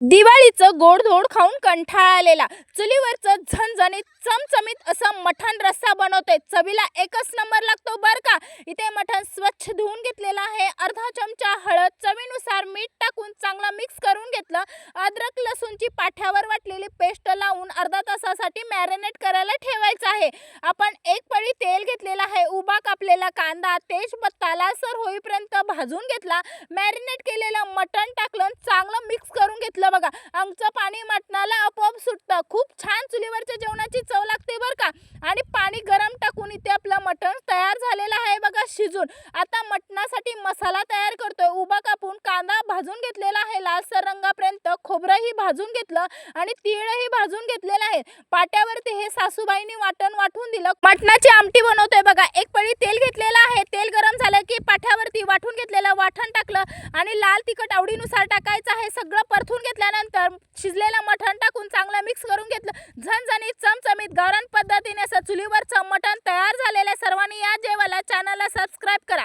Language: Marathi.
दिवाळीचं गोडधोड खाऊन कंटाळा आलेला. चुलीवरचं झणझणीत चमचमीत असं मठण रस्सा बनवतोय. चवीला एकच नंबर लागतो बर का? इथे मठण स्वच्छ धुवून घेतलेलं आहे. अर्धा चमचा हळद चवीनुसार मीठ टाकून चांगलं मिक्स करून घेतलं. अद्रक लसूणची पाठ्यावर वाटलेली पेस्ट लावून अर्धा तासासाठी मॅरिनेट करायला ठेवायचं आहे. आपण एक पळी तेल घेतलेलं आहे. उभा कापलेला कांदा तेजपत्ता लालसर होईपर्यंत भाजून घेतला. मॅरिनेट केलेलं मटण टाकलं चांगलं मिक्स घेतलं बघा. आमचं पाणी मटणाला आपोआप सुटतं. खूप छान चुलीवरच्या जेवणाची चव लागते बरं का. आणि पाणी गरम टाकून इथे आपलं मटण तयार झालेलं आहे बघा शिजून. आता मटणासाठी मसाला तयार करतोय. उभा कापून कांदा भाजून घेतलेला आहे. लालसर रंगापर्यंत खोबरंही भाजून घेतलं आणि तीळही भाजून घेतलेलं आहे. पाट्यावरती हे सासूबाईंनी वाटण वाटून दिलं. मटणाची आमटी बनवतोय बघा. मठण टाकलं आणि लाल तिखट आवडीनुसार टाकायचं हे सगळं परतून घेतल्यानंतर शिजलेलं मठण टाकून चांगलं मिक्स करून घेतलं. झणझणीत चमचमीत गौरण पद्धतीने असं चुलीवरचं मटण तयार झालेल्या सर्वांनी या जेवाला चॅनलला सबस्क्राईब करा.